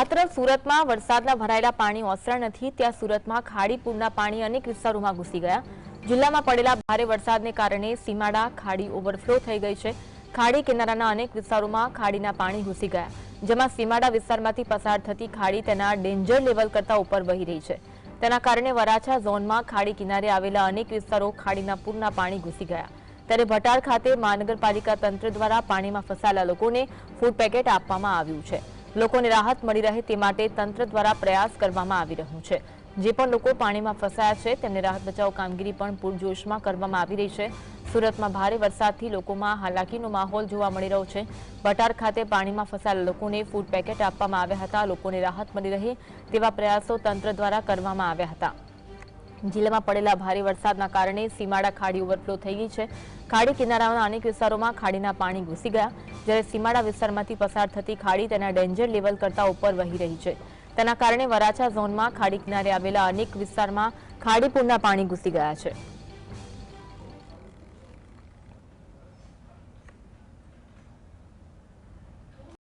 આ સુરતમાં વરસાદના ભરાયેલા પાણી ઓસરા નથી, ત્યાં સુરતમાં ખાડી પૂરના પાણી અનેક વિસ્તારોમાં ઘૂસી ગયા. જિલ્લામાં પડેલા ભારે વરસાદને કારણે સીમાડા, ખાડી ઓવરફ્લો થઈ ગઈ છે. ખાડી કિનારાના અનેક વિસ્તારોમાં ખાડીના પાણી ઘૂસી ગયા. જેમાં સીમાડા વિસ્તારમાંથી પસાર થતી ખાડી તેના ડેન્જર લેવલ કરતા ઉપર વહી રહી છે. તેના કારણે વરાછા ઝોનમાં ખાડી કિનારે આવેલા અનેક વિસ્તારો ખાડીના પૂરના પાણી ઘૂસી ગયા. ત્યારે ભટાર ખાતે મહાનગરપાલિકા તંત્ર દ્વારા પાણીમાં ફસાયેલા લોકોને ફૂડ પેકેટ આપવામાં આવ્યું છે. લોકોને રાહત મળી રહે તે માટે તંત્ર દ્વારા પ્રયાસ કરવામાં આવી રહ્યું છે. જે પણ લોકો પાણીમાં ફસાયા છે, તેમને રાહત બચાવ કામગીરી પણ પૂરજોશમાં કરવામાં આવી રહી છે. સુરતમાં ભારે વરસાદથી લોકોમાં હાલાકીનો માહોલ જોવા મળી રહ્યો છે. ભટાર ખાતે પાણીમાં ફસાયેલા લોકોને ફૂડ પેકેટ આપવામાં આવ્યા હતા. લોકોને રાહત મળી રહે તેવા પ્રયાસો તંત્ર દ્વારા કરવામાં આવ્યા હતા. જિલ્લામાં પડેલા ભારે વરસાદના કારણે સીમાડા ખાડી ઓવરફ્લો થઈ ગઈ છે. ખાડી કિનારાના અનેક વિસ્તારોમાં ખાડીના પાણી ઘૂસી ગયા. જ્યારે સીમાડા વિસ્તારમાંથી પસાર થતી ખાડી તેના ડેન્જર લેવલ કરતા ઉપર વહી રહી છે. તેના કારણે વરાછા ઝોનમાં ખાડી કિનારે આવેલા અનેક વિસ્તારમાં ખાડી પૂરના પાણી ઘૂસી ગયા છે.